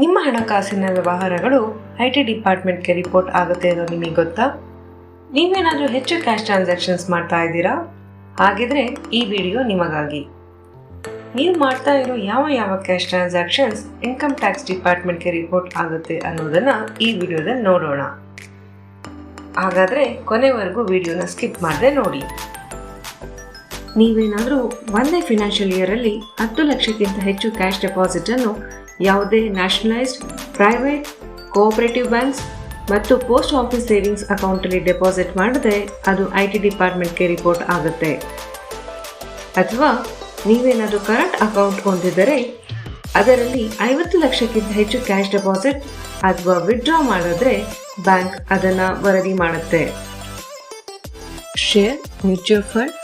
ನಿಮ್ಮ ಹಣಕಾಸಿನ ವ್ಯವಹಾರಗಳು ಐ ಟಿ ಡಿಪಾರ್ಟ್ಮೆಂಟ್ಗೆ ರಿಪೋರ್ಟ್ ಆಗುತ್ತೆ ಅನ್ನೋ ನಿಮಗೆ ಗೊತ್ತಾ? ನೀವೇನಾದರೂ ಹೆಚ್ಚು ಕ್ಯಾಶ್ ಟ್ರಾನ್ಸಾಕ್ಷನ್ಸ್ ಮಾಡ್ತಾ ಇದ್ದೀರಾ? ಹಾಗಿದ್ರೆ ಈ ವಿಡಿಯೋ ನಿಮಗಾಗಿ. ನೀವು ಮಾಡ್ತಾ ಇರೋ ಯಾವ ಯಾವ ಕ್ಯಾಶ್ ಟ್ರಾನ್ಸಾಕ್ಷನ್ಸ್ ಇನ್ಕಮ್ ಟ್ಯಾಕ್ಸ್ ಡಿಪಾರ್ಟ್ಮೆಂಟ್ಗೆ ರಿಪೋರ್ಟ್ ಆಗುತ್ತೆ ಅನ್ನೋದನ್ನು ಈ ವಿಡಿಯೋದಲ್ಲಿ ನೋಡೋಣ. ಹಾಗಾದರೆ ಕೊನೆವರೆಗೂ ವಿಡಿಯೋನ ಸ್ಕಿಪ್ ಮಾಡದೆ ನೋಡಿ. ನೀವೇನಾದರೂ ಒಂದೇ ಫಿನಾನ್ಷಿಯಲ್ ಇಯರಲ್ಲಿ ಹತ್ತು ಲಕ್ಷಕ್ಕಿಂತ ಹೆಚ್ಚು ಕ್ಯಾಶ್ ಡೆಪಾಸಿಟ್ ಅನ್ನು ಯಾವುದೇ ನ್ಯಾಷನಲೈಸ್ಡ್ ಪ್ರೈವೇಟ್ ಕೋಆಪರೇಟಿವ್ ಬ್ಯಾಂಕ್ಸ್ ಮತ್ತು ಪೋಸ್ಟ್ ಆಫೀಸ್ ಸೇವಿಂಗ್ಸ್ ಅಕೌಂಟಲ್ಲಿ ಡೆಪಾಸಿಟ್ ಮಾಡಿದ್ರೆ ಅದು ಐ ಟಿ ಡಿಪಾರ್ಟ್ಮೆಂಟ್ಗೆ ರಿಪೋರ್ಟ್ ಆಗುತ್ತೆ. ಅಥವಾ ನೀವೇನಾದರೂ ಕರೆಂಟ್ ಅಕೌಂಟ್ ಹೊಂದಿದ್ದರೆ ಅದರಲ್ಲಿ ಐವತ್ತು ಲಕ್ಷಕ್ಕಿಂತ ಹೆಚ್ಚು ಕ್ಯಾಶ್ ಡೆಪಾಸಿಟ್ ಅಥವಾ ವಿಡ್ರಾ ಮಾಡಿದ್ರೆ ಬ್ಯಾಂಕ್ ಅದನ್ನು ವರದಿ ಮಾಡುತ್ತೆ. ಶೇರ್ ಮ್ಯೂಚುವಲ್ ಫಂಡ್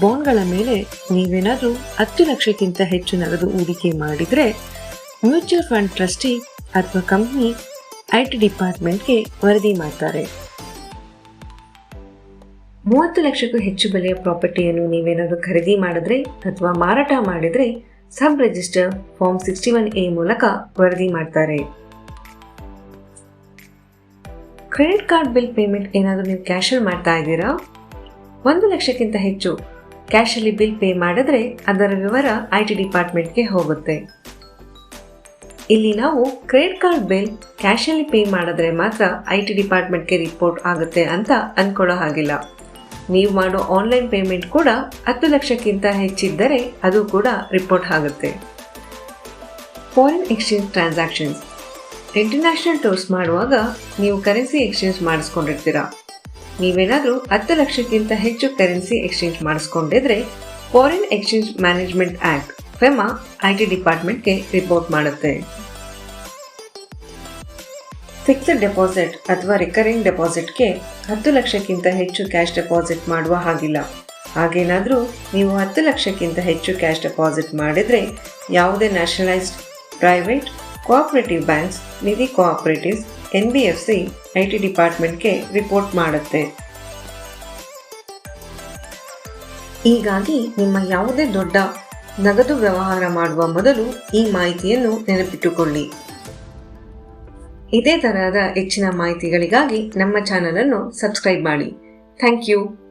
ಬಾಂಡ್ಗಳ ಮೇಲೆ ನೀವೇನಾದರೂ ಹತ್ತು ಲಕ್ಷಕ್ಕಿಂತ ಹೆಚ್ಚು ನಗದು ಹೂಡಿಕೆ ಮಾಡಿದರೆ ಮ್ಯೂಚುವಲ್ ಫಂಡ್ ಟ್ರಸ್ಟಿ ಅಥವಾ ಕಂಪ್ನಿ ಐ ಟಿ ಡಿಪಾರ್ಟ್ಮೆಂಟ್ಗೆ ವರದಿ ಮಾಡ್ತಾರೆ. ಮೂವತ್ತು ಲಕ್ಷಕ್ಕೂ ಹೆಚ್ಚು ಬೆಲೆಯ ಪ್ರಾಪರ್ಟಿಯನ್ನು ನೀವೇನಾದರೂ ಖರೀದಿ ಮಾಡಿದ್ರೆ ಅಥವಾ ಮಾರಾಟ ಮಾಡಿದ್ರೆ sub register form sixty one A ಮೂಲಕ ವರದಿ ಮಾಡ್ತಾರೆ. ಕ್ರೆಡಿಟ್ ಕಾರ್ಡ್ ಬಿಲ್ ಪೇಮೆಂಟ್ ಏನಾದರೂ ನೀವು ಕ್ಯಾಶಲ್ಲಿ ಮಾಡ್ತಾ ಇದ್ದೀರಾ? ಒಂದು ಲಕ್ಷಕ್ಕಿಂತ ಹೆಚ್ಚು ಕ್ಯಾಶಲ್ಲಿ ಬಿಲ್ ಪೇ ಮಾಡಿದ್ರೆ ಅದರ ವಿವರ ಐ ಟಿ ಡಿಪಾರ್ಟ್ಮೆಂಟ್ಗೆ ಹೋಗುತ್ತೆ. ಇಲ್ಲಿ ನಾವು ಕ್ರೆಡಿಟ್ ಕಾರ್ಡ್ ಬಿಲ್ ಕ್ಯಾಶಲ್ಲಿ ಪೇ ಮಾಡಿದ್ರೆ ಮಾತ್ರ ಐ ಟಿ ಡಿಪಾರ್ಟ್ಮೆಂಟ್ಗೆ ರಿಪೋರ್ಟ್ ಆಗುತ್ತೆ ಅಂತ ಅಂದ್ಕೊಳ್ಳೋ ಹಾಗಿಲ್ಲ. ನೀವು ಮಾಡೋ ಆನ್ಲೈನ್ ಪೇಮೆಂಟ್ ಕೂಡ ಹತ್ತು ಲಕ್ಷಕ್ಕಿಂತ ಹೆಚ್ಚಿದ್ದರೆ ಅದು ಕೂಡ ರಿಪೋರ್ಟ್ ಆಗುತ್ತೆ. Foreign exchange transactions. International tours ಮಾಡುವಾಗ ನೀವು ಕರೆನ್ಸಿ ಎಕ್ಸ್ಚೇಂಜ್ ಮಾಡಿಸ್ಕೊಂಡಿರ್ತೀರಾ? ನೀವೇನಾದರೂ ಹತ್ತು ಲಕ್ಷಕ್ಕಿಂತ ಹೆಚ್ಚು currency exchange ಮಾಡಿಸ್ಕೊಂಡಿದ್ರೆ foreign exchange management act FEMA I T ಡಿಪಾರ್ಟ್ಮೆಂಟ್ಗೆ report ಮಾಡುತ್ತೆ. ಫಿಕ್ಸ್ಡ್ ಡೆಪಾಸಿಟ್ ಅಥವಾ ರಿಕರಿಂಗ್ ಡೆಪಾಸಿಟ್ಗೆ ಹತ್ತು ಲಕ್ಷಕ್ಕಿಂತ ಹೆಚ್ಚು ಕ್ಯಾಶ್ ಡೆಪಾಸಿಟ್ ಮಾಡುವ ಹಾಗಿಲ್ಲ. ಹಾಗೇನಾದರೂ ನೀವು ಹತ್ತು ಲಕ್ಷಕ್ಕಿಂತ ಹೆಚ್ಚು ಕ್ಯಾಶ್ ಡೆಪಾಸಿಟ್ ಮಾಡಿದರೆ ಯಾವುದೇ nationalised private cooperative banks Nidhi cooperatives N B F C I T ಡಿಪಾರ್ಟ್ಮೆಂಟ್ಗೆ report ಮಾಡುತ್ತೆ. ಹೀಗಾಗಿ ನಿಮ್ಮ ಯಾವುದೇ ದೊಡ್ಡ ನಗದು ವ್ಯವಹಾರ ಮಾಡುವ ಮೊದಲು ಈ ಮಾಹಿತಿಯನ್ನು ನೆನಪಿಟ್ಟುಕೊಳ್ಳಿ. ಇದೇ ತರಹದ ಹೆಚ್ಚಿನ ಮಾಹಿತಿಗಳಿಗಾಗಿ ನಮ್ಮ ಚಾನಲನ್ನು ಸಬ್ಸ್ಕ್ರೈಬ್ ಮಾಡಿ. Thank you.